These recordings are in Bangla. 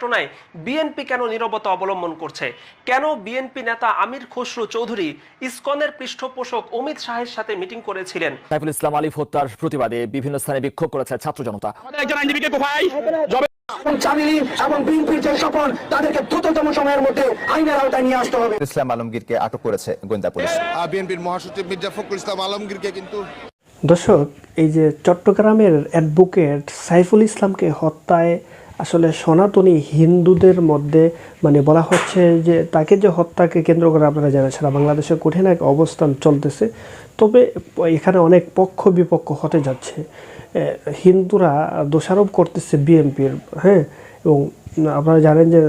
ঘটনায় বিএনপি কেন নীরবতা অবলম্বন করছে? কেন বিএনপি নেতা আমির খসরু চৌধুরী ইসকনের পৃষ্ঠপোষক অমিত শাহের সাথে মিটিং করেছিলেন? সাইফুল ইসলাম আলিফ হত্যার প্রতিবাদে বিভিন্ন স্থানে বিক্ষোভ করেছে ছাত্র জনতা। আমাদের একজন আইনজীবীকে কোথায়? চামিলি এবং বিএনপির যে সফল তাদেরকে দ্রুততম সময়ের মধ্যে আইনের আওতায় নিয়ে আসতে হবে। ইসলাম আলমগীরকে আটক করেছে গোয়েন্দা পুলিশ। বিএনপির মহাসচিব মির্জা ফখরুল ইসলাম আলমগীরকে কিন্তু দর্শক এই যে চট্টগ্রামের অ্যাডভোকেট সাইফুল ইসলামকে হত্যায় আসলে সনাতনী হিন্দুদের মধ্যে মানে বলা হচ্ছে যে তাকে যে হত্যাকে কেন্দ্র করে আপনারা জানেন, সারা বাংলাদেশে কঠিন এক অবস্থান চলতেছে। তবে এখানে অনেক পক্ষ বিপক্ষ হতে যাচ্ছে। হিন্দুরা দোষারোপ করতেছে বিএনপির হ্যাঁ? এবং আপনারা জানেন যে,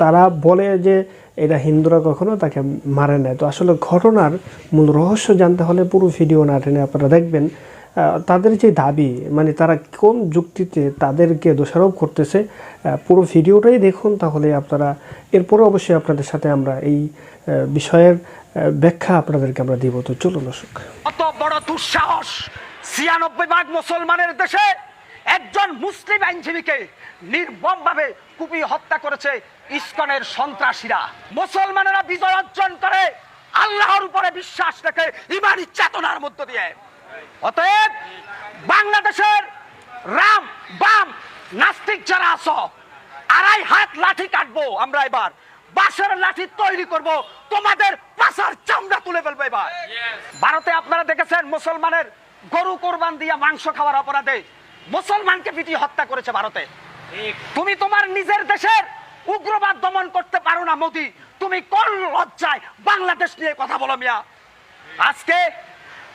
তারা বলে যে এটা হিন্দুরা কখনো তাকে মারে নাই। তো আসলে ঘটনার মূল রহস্য জানতে হলে পুরো ভিডিও না টেনে আপনারা দেখবেন। তাদের যে দাবি মানে তারা কোন যুক্তিতে তাদেরকে দোষারোপ করতেছে পুরো ভিডিওটাই দেখুন তাহলে আপনারা, এরপরে অবশ্যই আপনাদের সাথে আমরা এই বিষয়ের ব্যাখ্যা আপনাদেরকে আমরা দিব। তো চলুন দর্শক। কত বড় দুঃসাহস! ছিয়ানব্বই ভাগ মুসলমানের দেশে একজন মুসলিম আইনজীবীকে নির্মমভাবে কুপিয়ে হত্যা করেছে ইসকনের সন্ত্রাসীরা। মুসলমানেরা বিজয় অর্জন করে আল্লাহর উপরে বিশ্বাস রেখে ইমানি চেতনার মধ্য দিয়ে। অতএব বাংলাদেশের রাম, বাম, নাস্তিক যারা আছো, আড়াই হাত লাঠি কাটবো আমরা এবার। বাঁশের লাঠি তৈরি করব। তোমাদের পাশার চামড়া তুলে ফেলব এবার। ভারতে আপনারা দেখেছেন, মুসলমানের গরু কোরবান দিয়া মাংস খাওয়ার অপরাধে মুসলমানকে পিটিয়ে হত্যা করেছে ভারতে। তুমি তোমার নিজের দেশের উগ্রবাদ দমন করতে পারো না, মোদি। তুমি কোন লজ্জায় বাংলাদেশ নিয়ে কথা বলো মিয়া? আজকে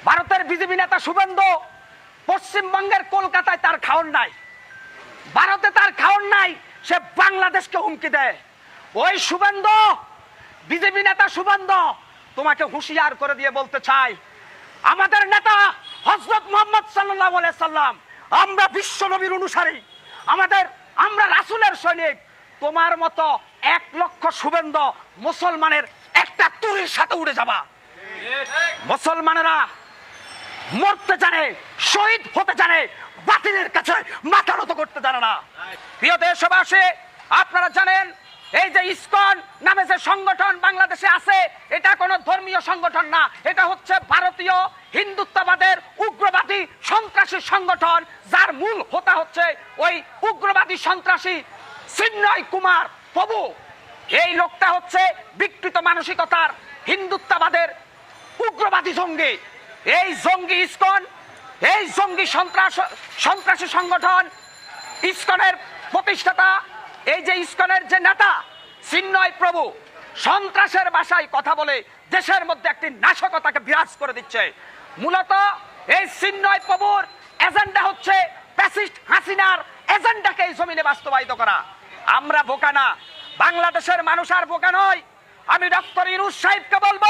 ভারতের বিজেপি নেতা শুভেন্দু পশ্চিমবঙ্গের কলকাতায় তার খাওন নাই। ভারতে তার খাওন নাই সে বাংলাদেশকে হুমকি দেয়। ওই শুভেন্দু বিজেপি নেতা শুভেন্দু তোমাকে হুঁশিয়ার করে দিয়ে বলতে চাই আমাদের নেতা হজরত মোহাম্মদ সাল্লাহ সাল্লাম আমরা বিশ্ব নবীর অনুসারী। আমাদের আমরা রাসুলের সৈনিক। তোমার মতো এক লক্ষ শুভেন্দু মুসলমানের একটা তুরির সাথে উড়ে যাবা। মুসলমানেরা মরতে জানে, শহীদ হতে জানে, বাতিলের কাছে মাথা নত করতে জানে না। প্রিয় দেশবাসী, আপনারা জানেন, এই যে ইসকন নামে যে সংগঠন বাংলাদেশে আছে, এটা কোনো ধর্মীয় সংগঠন না। এটা হচ্ছে ভারতীয় হিন্দুত্ববাদের উগ্রবাদী সন্ত্রাসী সংগঠন, যার মূল হোতা হচ্ছে ওই উগ্রবাদী সন্ত্রাসী চিন্ময় কুমার প্রভু। এই লোকটা হচ্ছে বিকৃত মানসিকতার হিন্দুত্ববাদের উগ্রবাদী জঙ্গি। এই জঙ্গি ইসকন, এই জঙ্গি সন্ত্রাস, সন্ত্রাসী সংগঠন, ইসকনের প্রতিষ্ঠাতা, এই যে ইসকনের যে নেতা, চিন্ময় প্রভু, সন্ত্রাসের ভাষায় কথা বলে দেশের মধ্যে একটি নাশকতাকে বিরাজ করে দিচ্ছে। মূলত এই চিন্ময় প্রভুর এজেন্ডা হচ্ছে প্যাসিস্ট হাসিনার এজেন্ডাকে এই জমিনে বাস্তবায়িত করা। আমরা বোকা না, বাংলাদেশের মানুষ আর বোকা নয়। আমি ডক্টর ইনুস সাহেবকে বলব,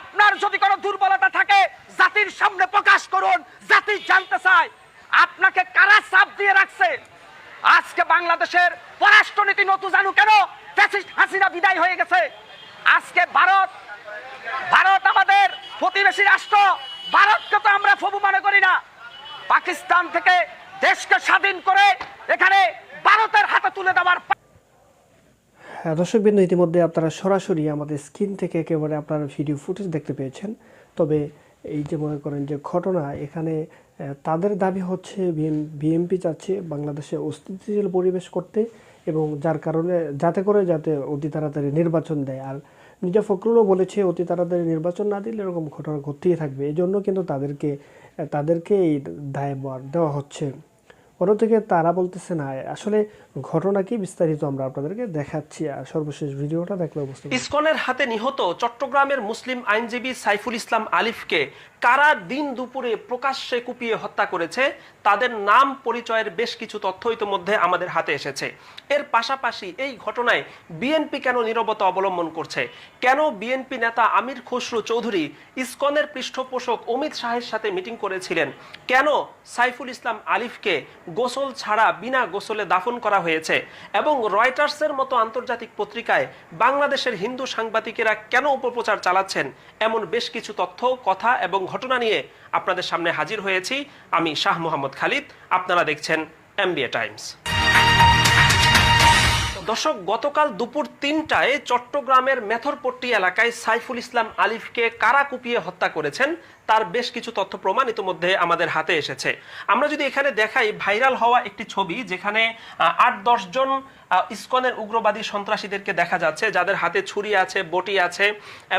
আপনার যদি কোনো দুর্বলতা থাকে জাতির সামনে প্রকাশ করুন জাতি জানতে চায় আপনাকে কারা চাপ দিয়ে রাখছে। আজকে বাংলাদেশের পররাষ্ট্রনীতি নতুন জানু কেন? ফ্যাসিস্ট হাসিনা বিদায় হয়ে গেছে। আজকে ভারত ভারত আমাদের প্রতিবেশী রাষ্ট্র। ভারতকে তো আমরা ফবু মনে করি না। পাকিস্তান থেকে দেশকে স্বাধীন করে এখানে ভারতের হাতে তুলে দেওয়ার হ্যাঁ, দর্শকবৃন্দ ইতিমধ্যে আপনারা সরাসরি আমাদের স্ক্রিন থেকে একেবারে আপনারা ভিডিও ফুটেজ দেখতে পেয়েছেন। তবে এই যে মনে করেন যে ঘটনা এখানে তাদের দাবি হচ্ছে বিএমপি চাচ্ছে বাংলাদেশে অস্তিত্বশীল পরিবেশ করতে এবং যার কারণে যাতে করে যাতে অতি তাড়াতাড়ি নির্বাচন দেয়। আর মির্জা ফখরুলও বলেছে অতি তাড়াতাড়ি নির্বাচন না দিলে এরকম ঘটনা ঘটতেই থাকবে। এই জন্য কিন্তু তাদেরকে তাদেরকে এই দায়ভার দেওয়া হচ্ছে। অন্যদিকে তারা বলতেছে না, আসলে ঘটনা কি বিস্তারিত আমরা আপনাদেরকে দেখাচ্ছি। আর সর্বশেষ ভিডিওটা দেখলে বুঝতে ইসকনের হাতে নিহত চট্টগ্রামের মুসলিম আইনজীবী সাইফুল ইসলাম আলিফকে কারা দিন দুপুরে প্রকাশ্যে কুপিয়ে হত্যা করেছে, তাদের নাম, পরিচয়ের বেশ কিছু তথ্য ইতিমধ্যে আমাদের হাতে এসেছে। এর পাশাপাশি এই ঘটনায় বিএনপি কেন নীরবতা অবলম্বন করছে? কেন বিএনপি নেতা আমির খসরু চৌধুরী ইসকনের পৃষ্ঠপোষক অমিত শাহের সাথে মিটিং করেছিলেন? কেন সাইফুল ইসলাম আলিফকে গোসল ছাড়া বিনা গোসলে দাফন করা হয়েছে এবং রয়টার্সের মতো আন্তর্জাতিক পত্রিকায় বাংলাদেশের হিন্দু সাংবাদিকেরা কেন উপপ্রচার চালাচ্ছেন এমন বেশ কিছু তথ্য, কথা এবং ঘটনা নিয়ে আপনাদের সামনে হাজির হয়েছি। আমি শাহ মোহাম্মদ খালিদ, আপনারা দেখছেন এমবিএ টাইমস। দর্শক, গতকাল দুপুর তিনটায় চট্টগ্রামের মেথরপট্টি এলাকায় সাইফুল ইসলাম আলিফকে কারা কুপিয়ে হত্যা করেছেন তার বেশ কিছু তথ্য প্রমাণ ইতিমধ্যে আমাদের হাতে এসেছে। আমরা যদি এখানে দেখাই ভাইরাল হওয়া একটি ছবি যেখানে আট দশ জন আহ, ইসকনের উগ্রবাদী সন্ত্রাসীদেরকে দেখা যাচ্ছে যাদের হাতে ছুরি আছে বটি আছে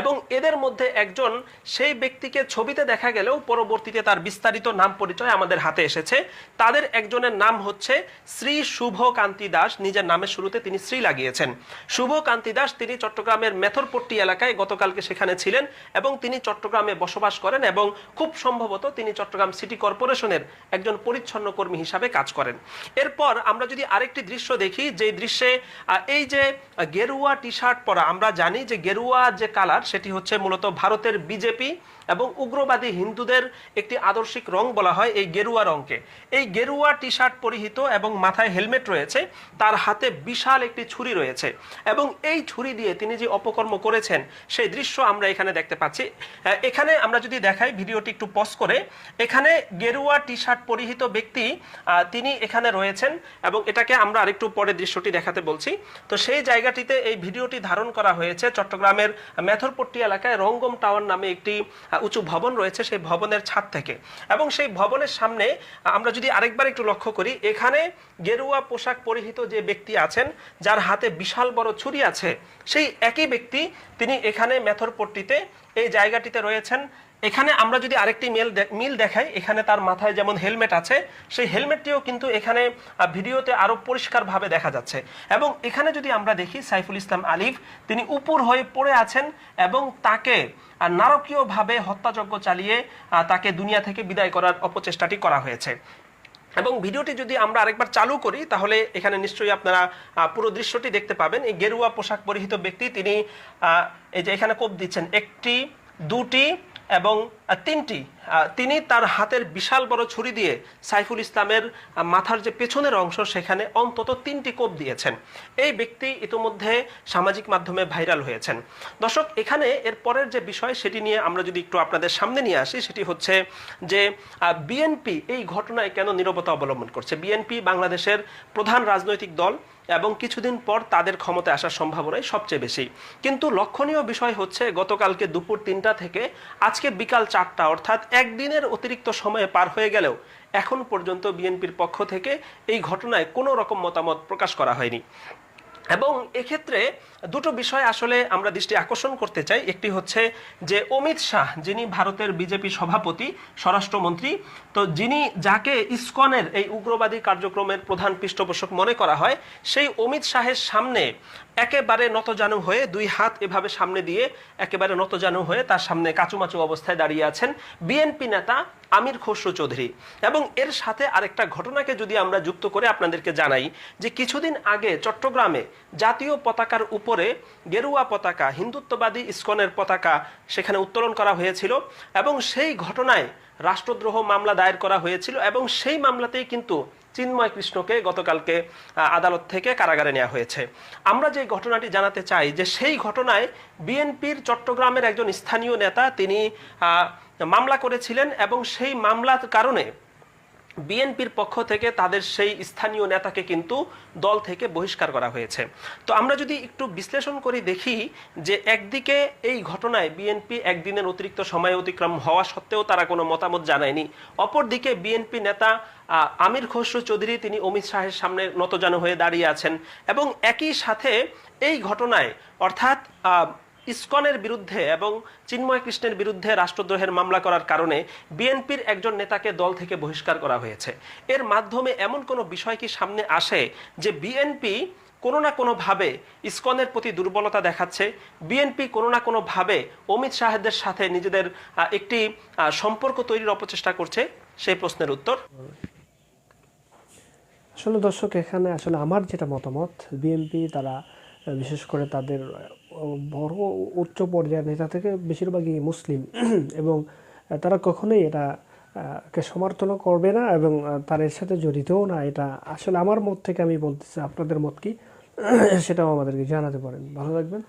এবং এদের মধ্যে একজন সেই ব্যক্তিকে ছবিতে দেখা গেলেও পরবর্তীতে তার বিস্তারিত নাম পরিচয় আমাদের হাতে এসেছে। তাদের একজনের নাম হচ্ছে শ্রী শুভ কান্তি দাস। নিজের নামের শুরুতে তিনি শ্রী লাগিয়েছেন। শুভ কান্তি দাস তিনি চট্টগ্রামের মেথরপট্টি এলাকায় গতকালকে সেখানে ছিলেন এবং তিনি চট্টগ্রামে বসবাস করেন এবং খুব সম্ভবত তিনি চট্টগ্রাম সিটি কর্পোরেশনের একজন পরিচ্ছন্ন কর্মী হিসাবে কাজ করেন। এরপর আমরা যদি আরেকটি দৃশ্য দেখি যে দৃশ্যে এই যে গেরুয়া টি শার্ট পরা, আমরা জানি যে গেরুয়া যে কালার, সেটি হচ্ছে মূলত ভারতের বিজেপি এবং উগ্রবাদী হিন্দুদের একটি আদর্শিক রং বলা হয় এই গেরুয়া রংকে। এই গেরুয়া টি শার্ট পরিহিত এবং মাথায় হেলমেট রয়েছে, তার হাতে বিশাল একটি ছুরি রয়েছে এবং এই ছুরি দিয়ে তিনি যে অপকর্ম করেছেন, সেই দৃশ্য আমরা এখানে দেখতে পাচ্ছি। এখানে আমরা যদি দেখাই ভিডিওটি একটু পজ করে। এখানে গেরুয়া টি শার্ট পরিহিত ব্যক্তি তিনি এখানে রয়েছেন এবং এটাকে আমরা আরেকটু পরে দৃশ্যটি দেখাতে বলছি। তো সেই জায়গাটিতে এই ভিডিওটি ধারণ করা হয়েছে চট্টগ্রামের মেথরপট্টি এলাকায় রঙ্গম টাওয়ার নামে একটি উঁচু ভবন রয়েছে সেই ভবনের ছাদ থেকে। এবং সেই ভবনের সামনে আমরা যদি আরেকবার একটু লক্ষ্য করি, এখানে গেরুয়া পোশাক পরিহিত যে ব্যক্তি আছেন, যার হাতে বিশাল বড় ছুরি আছে, সেই একই ব্যক্তি তিনি এখানে মেথরপট্টিতে এই জায়গাটিতে রয়েছেন। এখানে আমরা যদি আরেকটি মেল মিল দেখাই, এখানে তার মাথায় যেমন হেলমেট আছে, সেই হেলমেটটিও কিন্তু এখানে ভিডিওতে আরও পরিষ্কারভাবে দেখা যাচ্ছে। এবং এখানে যদি আমরা দেখি, সাইফুল ইসলাম আলিফ, তিনি উপর হয়ে পড়ে আছেন এবং তাকে নারকীয়ভাবে হত্যাযজ্ঞ চালিয়ে তাকে দুনিয়া থেকে বিদায় করার অপচেষ্টাটি করা হয়েছে। এবং ভিডিওটি যদি আমরা আরেকবার চালু করি, তাহলে এখানে নিশ্চয়ই আপনারা পুরো দৃশ্যটি দেখতে পাবেন। এই গেরুয়া পোশাক পরিহিত ব্যক্তি, তিনি এই যে এখানে কোপ দিচ্ছেন, একটি, দুটি এবং তিনটি। তিনি তার হাতের বিশাল বড় ছুরি দিয়ে সাইফুল ইসলামের মাথার যে পেছনের অংশ, সেখানে অন্তত তিনটি কোপ দিয়েছেন। এই ব্যক্তি ইতোমধ্যে সামাজিক মাধ্যমে ভাইরাল হয়েছেন। দর্শক, এখানে এর পরের যে বিষয়, সেটি নিয়ে আমরা যদি একটু আপনাদের সামনে নিয়ে আসি, সেটি হচ্ছে যে বিএনপি এই ঘটনায় কেন নীরবতা অবলম্বন করছে? বিএনপি বাংলাদেশের প্রধান রাজনৈতিক দল এবং কিছুদিন পর তাদের ক্ষমতায় আসার সম্ভাবনাই সবচেয়ে বেশি। কিন্তু লক্ষণীয় বিষয় হচ্ছে, গতকালকে দুপুর তিনটা থেকে আজকে বিকাল চারটা, অর্থাৎ একদিনের অতিরিক্ত সময়ে পার হয়ে গেলেও এখন পর্যন্ত বিএনপির পক্ষ থেকে এই ঘটনায় কোনো রকম মতামত প্রকাশ করা হয়নি। এবং এক্ষেত্রে দুটো বিষয় আসলে আমরা দৃষ্টি আকর্ষণ করতে চাই। একটি হচ্ছে যে অমিত শাহ, যিনি ভারতের বিজেপি সভাপতি, স্বরাষ্ট্রমন্ত্রী, তো যিনি যাকে ইসকনের এই উগ্রবাদী কার্যক্রমের প্রধান পৃষ্ঠপোষক মনে করা হয়, সেই অমিত শাহের সামনে একেবারে নতজানু হয়ে দুই হাত এভাবে সামনে দিয়ে একেবারে নতজানু হয়ে তার সামনে কাচুমাচু অবস্থায় দাঁড়িয়ে আছেন বিএনপি নেতা আমির খসরু চৌধুরী। এবং এর সাথে আরেকটা ঘটনাকে যদি আমরা যুক্ত করে আপনাদেরকে জানাই যে কিছুদিন আগে চট্টগ্রামে জাতীয় পতাকার উপরে গেরুয়া পতাকা, হিন্দুত্ববাদী ইসকনের পতাকা সেখানে উত্তোলন করা হয়েছিল এবং সেই ঘটনায় রাষ্ট্রদ্রোহ মামলা দায়ের করা হয়েছিল এবং সেই মামলাতেই কিন্তু চিন্ময় কৃষ্ণকে গতকালকে আদালত থেকে কারাগারে নেওয়া হয়েছে। আমরা যে ঘটনাটি জানাতে চাই যে সেই ঘটনায় বিএনপির চট্টগ্রামের একজন স্থানীয় নেতা তিনি মামলা করেছিলেন এবং সেই মামলার কারণে বিএনপির পক্ষ থেকে তাদের সেই স্থানীয় নেতাকে কিন্তু দল থেকে বহিষ্কার করা হয়েছে। তো আমরা যদি একটু বিশ্লেষণ করি দেখি যে একদিকে এই ঘটনায় বিএনপি একদিনের অতিরিক্ত সময় অতিক্রম হওয়া সত্ত্বেও তারা কোনো মতামত জানায়নি। অপরদিকে বিএনপি নেতা আমির খসরু চৌধুরী তিনি অমিত শাহের সামনে নতজানু হয়ে দাঁড়িয়ে আছেন এবং একই সাথে এই ঘটনায় অর্থাৎ ইসকনের বিরুদ্ধে এবং চিন্ময় কৃষ্ণের বিরুদ্ধে রাষ্ট্রদ্রোহের মামলা করার কারণে বিএনপির একজন নেতাকে দল থেকে বহিষ্কার করা হয়েছে। এর মাধ্যমে এমন কোনো বিষয় কি সামনে আসে যে বিএনপি কোনো না কোনোভাবে ইসকনের প্রতি দুর্বলতা দেখাচ্ছে? বিএনপি কোনো না কোনোভাবে অমিত শাহেদের সাথে নিজেদের একটি সম্পর্ক তৈরির অপচেষ্টা করছে? সেই প্রশ্নের উত্তর। আসলে দর্শক, এখানে আসলে আমার যেটা মতামত, বিএনপি তারা বিশেষ করে তাদের বড় উচ্চ পর্যায়ের নেতা থেকে বেশিরভাগই মুসলিম। এবং তারা কখনোই এটা কে সমর্থনও করবে না এবং তার এর সাথে জড়িতও না। এটা আসলে আমার মত থেকে আমি বলতেছি, আপনাদের মত কি? সেটাও আমাদেরকে জানাতে পারেন। ভালো থাকবেন।